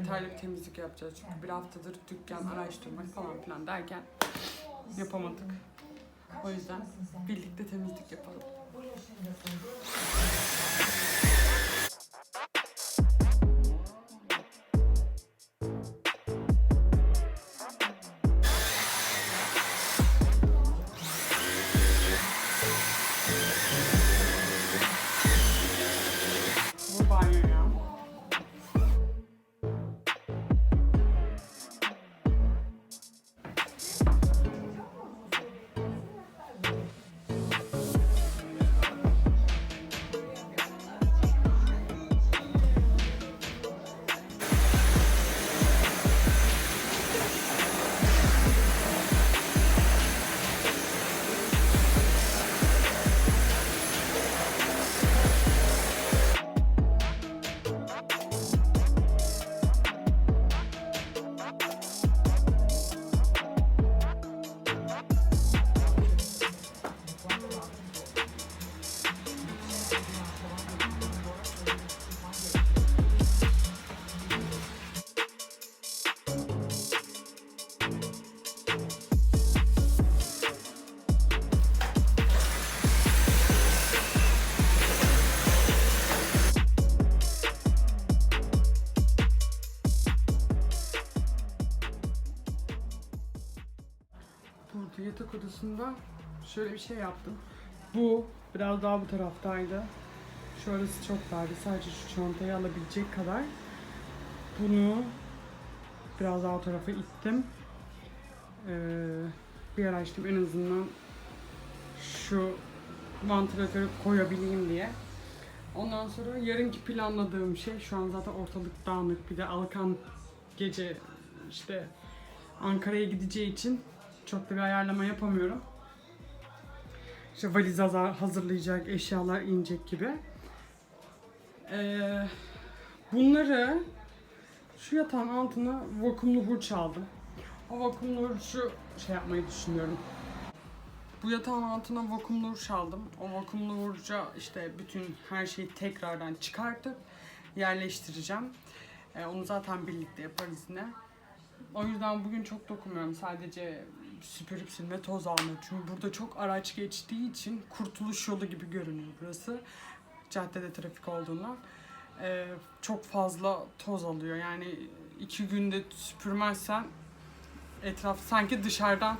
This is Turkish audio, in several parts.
Detaylı bir temizlik yapacağız. Çünkü bir haftadır dükkan araştırmak falan filan derken yapamadık. O yüzden birlikte temizlik yapalım. Burada yatak odasında şöyle bir şey yaptım. Bu biraz daha bu taraftaydı. Şurası çok dardı. Sadece şu çantayı alabilecek kadar. Bunu biraz daha o tarafa ittim. Ee, bir yer açtım en azından şu vantilatörü koyabileyim diye. Ondan sonra yarınki planladığım şey şu an zaten ortalık dağınık. Bir de Alkan gece işte Ankara'ya gideceği için çok da bir ayarlama yapamıyorum. İşte valiz hazır- hazırlayacak, eşyalar inecek gibi. Ee, bunları şu yatağın altına vakumlu hurç aldım. O vakumlu hurçu şey yapmayı düşünüyorum. Bu yatağın altına vakumlu hurç aldım. O vakumlu hurca işte bütün her şeyi tekrardan çıkartıp yerleştireceğim. Ee, onu zaten birlikte yaparız yine. O yüzden bugün çok dokunmuyorum. Sadece süpürüp silme, toz alma. Çünkü burada çok araç geçtiği için kurtuluş yolu gibi görünüyor burası. Caddede trafik olduğundan. Ee, çok fazla toz alıyor. Yani iki günde süpürmezsen etraf sanki dışarıdan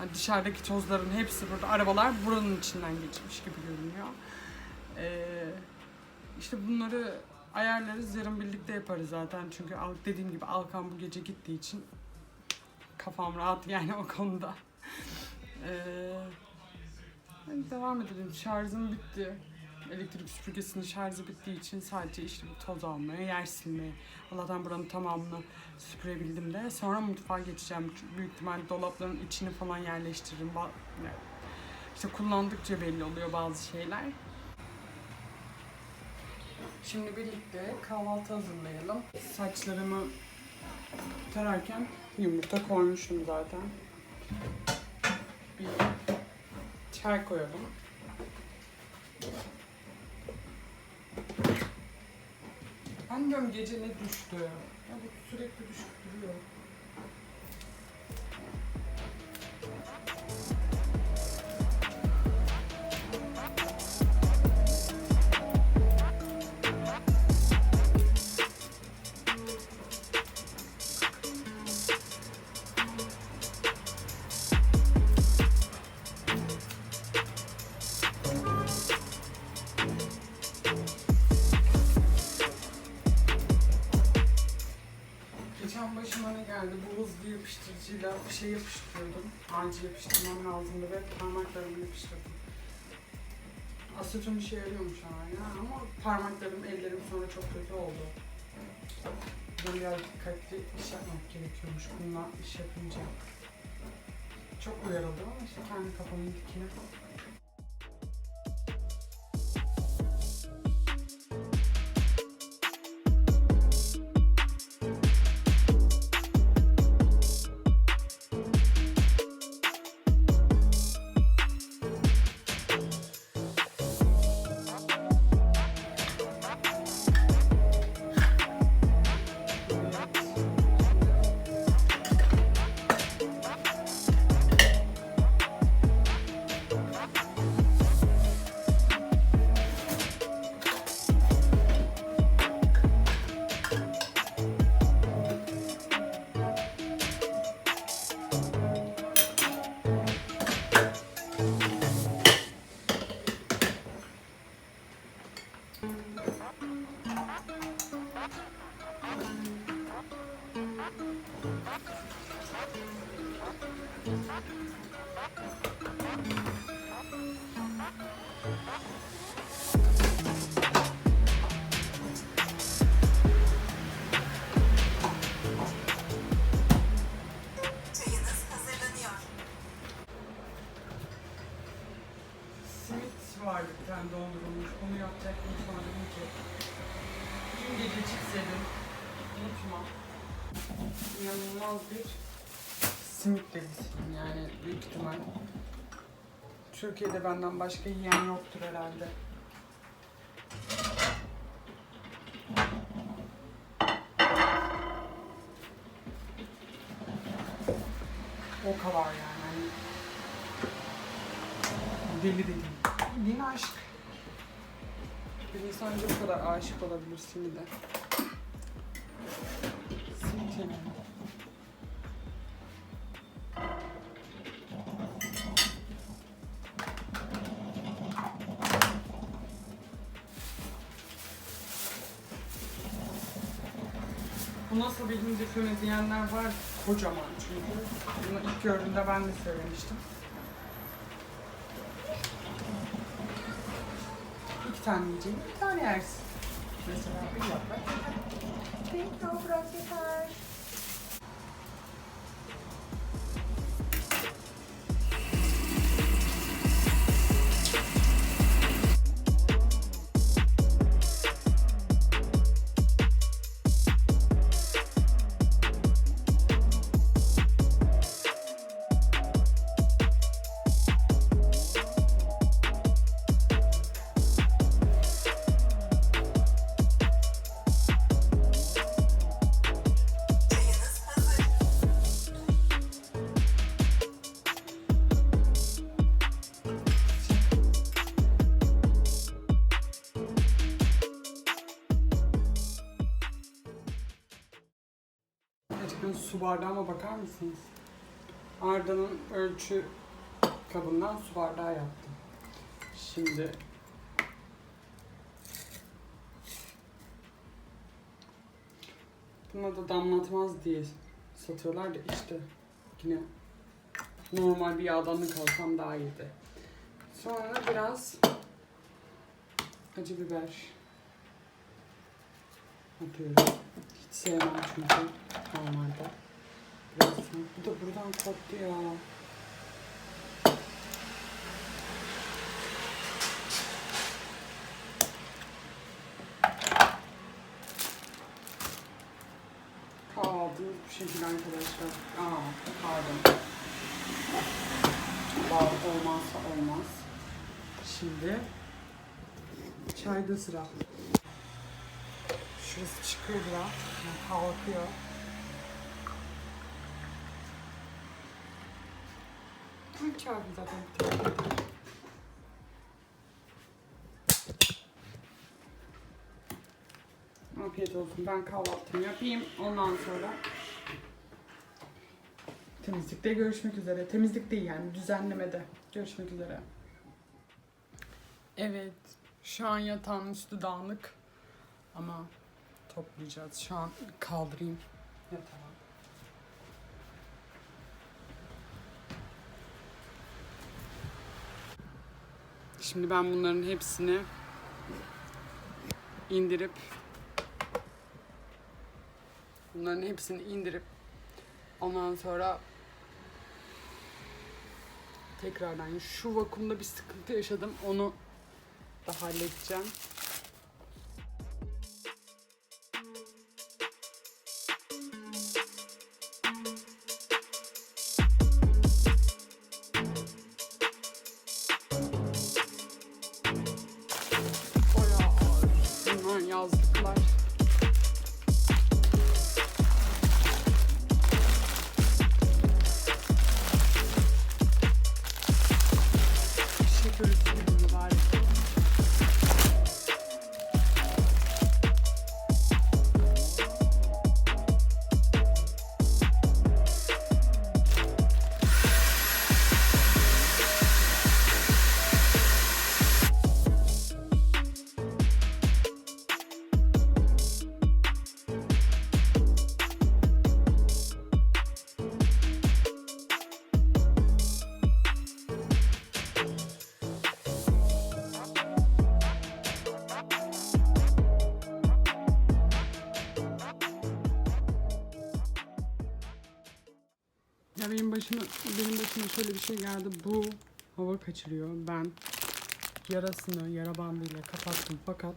yani dışarıdaki tozların hepsi burada. Arabalar buranın içinden geçmiş gibi görünüyor. Ee, işte bunları ayarlarız. Yarın birlikte yaparız zaten. Çünkü dediğim gibi Alkan bu gece gittiği için kafam rahat yani o konuda. Ee, hadi devam edelim. Şarjım bitti. Elektrik süpürgesinin şarjı bittiği için sadece işte bu toz almaya, yer silmeye. Allah'tan buranın tamamını süpürebildim de. Sonra mutfağa geçeceğim. Büyük ihtimal dolapların içini falan yerleştiririm. İşte kullandıkça belli oluyor bazı şeyler. Şimdi birlikte kahvaltı hazırlayalım. Saçlarımı tararken yumurta koymuştum zaten. Bir çay koyalım. Diyorum gece ne düştü? Ya bu sürekli düşüp duruyor. Şey yapıştırıyordum. Acil yapıştırmam lazımdı ve parmaklarımı yapıştırdım. Aseton işe yarıyormuş hala ama parmaklarım, ellerim sonra çok kötü oldu. Ben biraz dikkatli iş yapmak gerekiyormuş bununla iş yapınca. Çok uyarıldım ama işte kendi kafamın dikine. Tane dondurulmuş. Onu sonra dedim ki dün gece çıksaydım unutma. İnanılmaz bir simit delisiyim yani büyük ihtimal. Türkiye'de benden başka yiyen yoktur herhalde. O kadar yani. Aşk. Bir insan bu kadar aşık olabilir. Simit yemeği. Bu nasıl bir hindi füme diyenler var kocaman çünkü. Bunu ilk gördüğümde ben de söylemiştim. İki tane yiyeceğim, bir tane yersin. Mesela bir yaprak. Bir toprak yeter. Gerçekten su bardağıma bakar mısınız? Arda'nın ölçü kabından su bardağı yaptım. Şimdi Buna da damlatmaz diye satıyorlar da işte yine normal bir yağdanlık alsam daha iyiydi. Sonra biraz acı biber atıyorum. Hiç sevmem çünkü normalde. Sonra- Bu da buradan koptu ya. Kahvaltımız bu şekilde arkadaşlar. Aa pardon. Bal olmazsa olmaz. Şimdi çayda sıra. Şurası çıkıyor biraz. Yani kalkıyor. Hı, Kafi zaten. Afiyet olsun. Ben kahvaltımı yapayım. Ondan sonra temizlikte görüşmek üzere. Temizlik değil yani düzenlemede. Görüşmek üzere. Evet. Şu an yatağın üstü dağınık. Ama toplayacağız. Şu an kaldırayım yatağı. Şimdi ben bunların hepsini indirip bunların hepsini indirip ondan sonra tekrardan şu vakumda bir sıkıntı yaşadım. Onu da halledeceğim. Arkadaşlar benim başıma benim başıma şöyle bir şey geldi. Bu hava kaçırıyor. Ben yarasını yara bandıyla kapattım fakat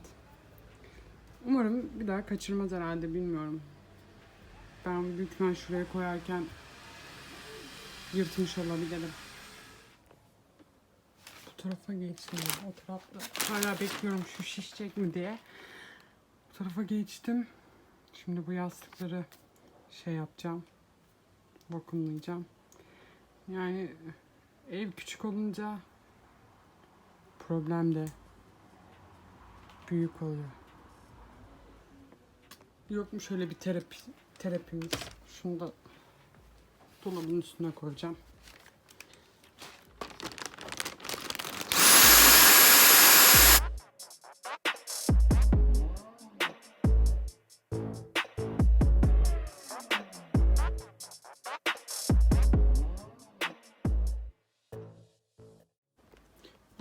umarım bir daha kaçırmaz herhalde bilmiyorum. Ben büyük ihtimal şuraya koyarken yırtmış olabilirim. Bu tarafa geçtim. O tarafta hala bekliyorum şu şişecek mi diye. Bu tarafa geçtim. Şimdi bu yastıkları şey yapacağım. Vakumlayacağım. Yani ev küçük olunca problem de büyük oluyor. Yok mu şöyle bir terapi terapimiz? Şunu da dolabın üstüne koyacağım.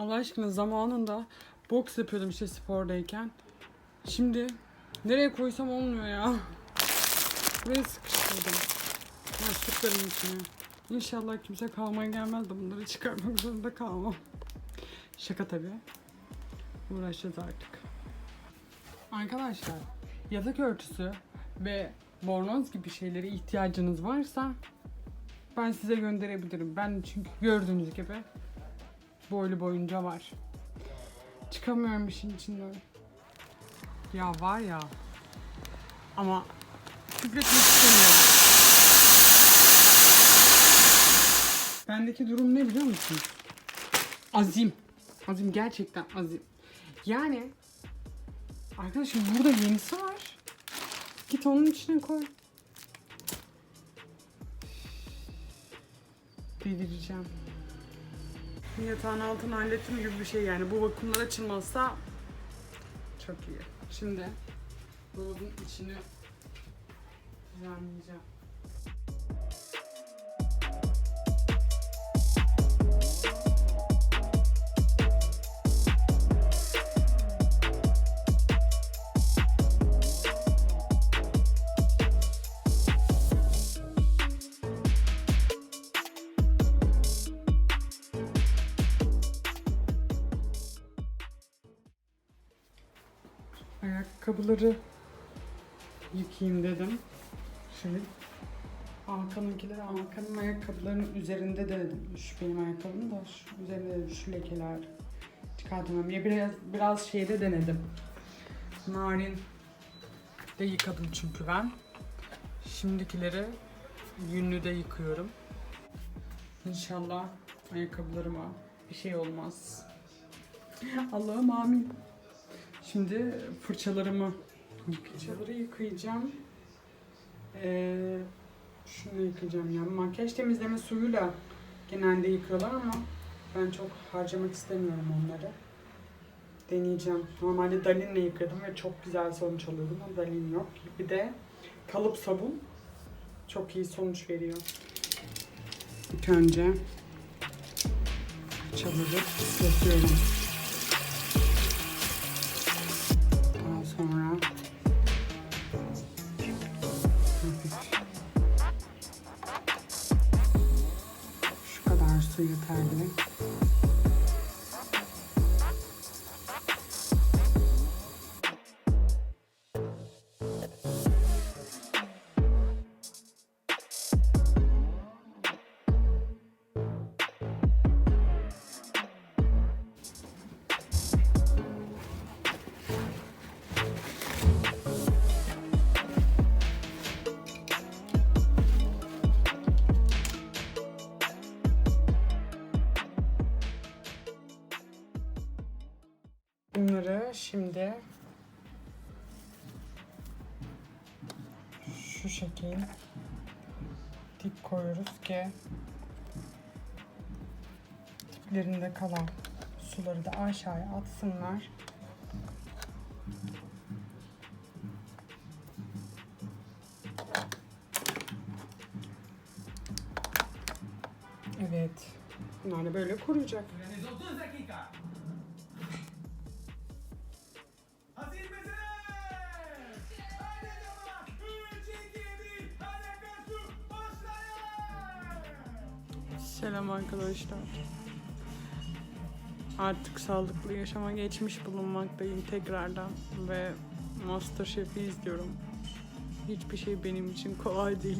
Allah aşkına zamanında boks yapıyordum işte spordayken. Şimdi nereye koysam olmuyor ya. Buraya sıkıştırdım. Yastıkların içine. İnşallah kimse kalmaya gelmez de bunları çıkarmak zorunda kalmam. Şaka tabii. Uğraşacağız artık. Arkadaşlar yatak örtüsü ve bornoz gibi şeylere ihtiyacınız varsa ben size gönderebilirim. Ben çünkü gördüğünüz gibi boylu boyunca var. Çıkamıyorum işin içinden. Ya var ya. Ama küfretmek istemiyorum. Bendeki durum ne biliyor musun? Azim. Azim gerçekten azim. Yani arkadaşım burada yenisi var. Git onun içine koy. Delireceğim. Yatağın altını hallettim gibi bir şey yani. Bu vakumlar açılmazsa çok iyi. Şimdi dolabın içini düzenleyeceğim. Ayakkabıları yıkayayım dedim. Şöyle Hakan'ınkileri Hakan'ın ayakkabılarının üzerinde denedim. Şu benim ayakkabım da şu üzerinde dedim, şu lekeler çıkartamam. Ya biraz, biraz şeyde denedim. Narin de yıkadım çünkü ben. Şimdikileri yünlüde yıkıyorum. İnşallah ayakkabılarıma bir şey olmaz. Allah'ım amin. Şimdi fırçalarımı fırçaları yıkayacağım. Ee, şunu yıkayacağım ya. Makyaj temizleme suyuyla genelde yıkıyorlar ama ben çok harcamak istemiyorum onları. Deneyeceğim. Normalde Dalin'le yıkadım ve çok güzel sonuç alıyordum ama Dalin yok. Bir de kalıp sabun çok iyi sonuç veriyor. İlk önce fırçaları ıslatıyorum. Bunları şimdi şu şekil dip koyuyoruz ki diplerinde kalan suları da aşağıya atsınlar. Evet. Bunlar da böyle kuruyacak. Selam arkadaşlar. Artık sağlıklı yaşama geçmiş bulunmaktayım tekrardan ve Masterchef'i izliyorum. Hiçbir şey benim için kolay değil.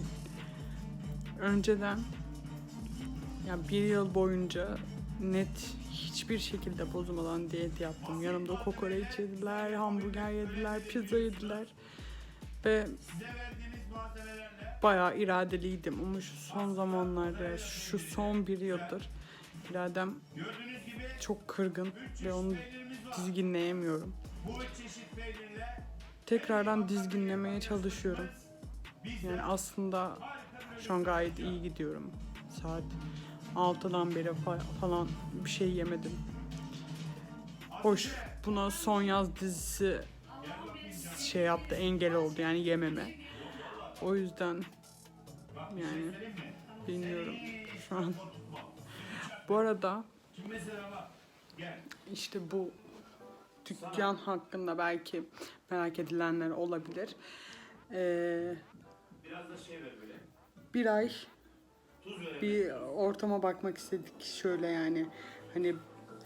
Önceden ya bir yıl boyunca net hiçbir şekilde bozmadan diyet yaptım. Yanımda kokoreç yediler, hamburger yediler, pizza yediler. Ve bayağı iradeliydim ama şu son zamanlarda, şu son bir yıldır iradem çok kırgın ve onu dizginleyemiyorum. Tekrardan dizginlemeye çalışıyorum. Yani aslında şu an gayet iyi gidiyorum. Saat 6'dan beri fa- falan bir şey yemedim. Hoş buna son yaz dizisi şey yaptı engel oldu yani yememe. O yüzden yani bilmiyorum şu an. Bu arada işte bu dükkan hakkında belki merak edilenler olabilir. Ee, bir ay bir ortama bakmak istedik şöyle yani hani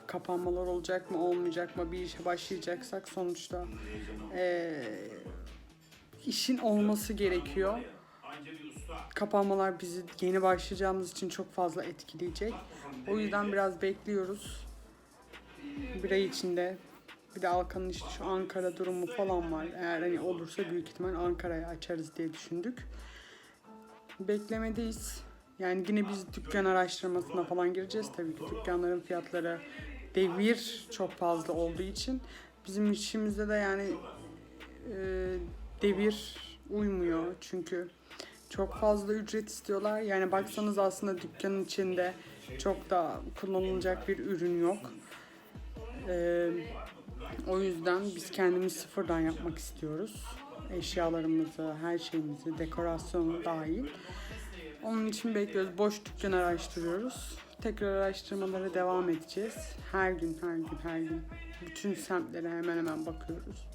kapanmalar olacak mı olmayacak mı bir işe başlayacaksak sonuçta ee, işin olması gerekiyor. Kapanmalar bizi yeni başlayacağımız için çok fazla etkileyecek. O yüzden biraz bekliyoruz. Bir ay içinde bir de Alkan'ın işte şu Ankara durumu falan var. Eğer hani olursa büyük ihtimal Ankara'ya açarız diye düşündük. Beklemedeyiz. Yani yine biz dükkan araştırmasına falan gireceğiz tabii ki. Dükkanların fiyatları devir çok fazla olduğu için bizim işimizde de yani e, devir uymuyor çünkü çok fazla ücret istiyorlar. Yani baksanız aslında dükkanın içinde çok da kullanılacak bir ürün yok. Ee, o yüzden biz kendimiz sıfırdan yapmak istiyoruz. Eşyalarımızı, her şeyimizi, dekorasyonu dahil. Onun için bekliyoruz. Boş dükkan araştırıyoruz. Tekrar araştırmalara devam edeceğiz. Her gün, her gün, her gün. Bütün semtlere hemen hemen bakıyoruz.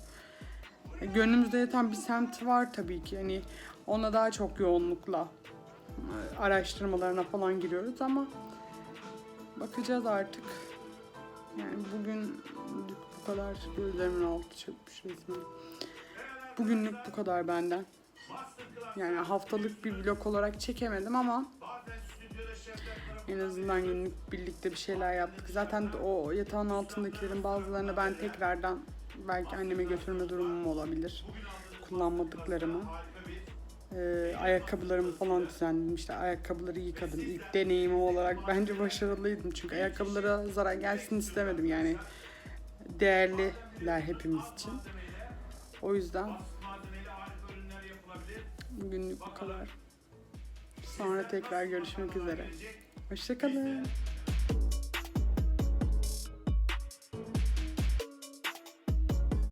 Gönlümüzde yatan bir semt var tabii ki. Hani ona daha çok yoğunlukla e, araştırmalarına falan giriyoruz ama bakacağız artık. Yani bugün bu kadar gözlerimin altı çökmüş resmen. Bugünlük bu kadar benden. Yani haftalık bir vlog olarak çekemedim ama en azından günlük birlikte bir şeyler yaptık. Zaten o yatağın altındakilerin bazılarını ben tekrardan belki anneme götürme durumum olabilir. Kullanmadıklarımı. Ee, ayakkabılarımı falan düzenledim. İşte ayakkabıları yıkadım. İlk deneyimim olarak bence başarılıydım. Çünkü ayakkabılara zarar gelsin istemedim. Yani değerliler hepimiz için. O yüzden bugünlük bu kadar. Sonra tekrar görüşmek üzere. Hoşçakalın.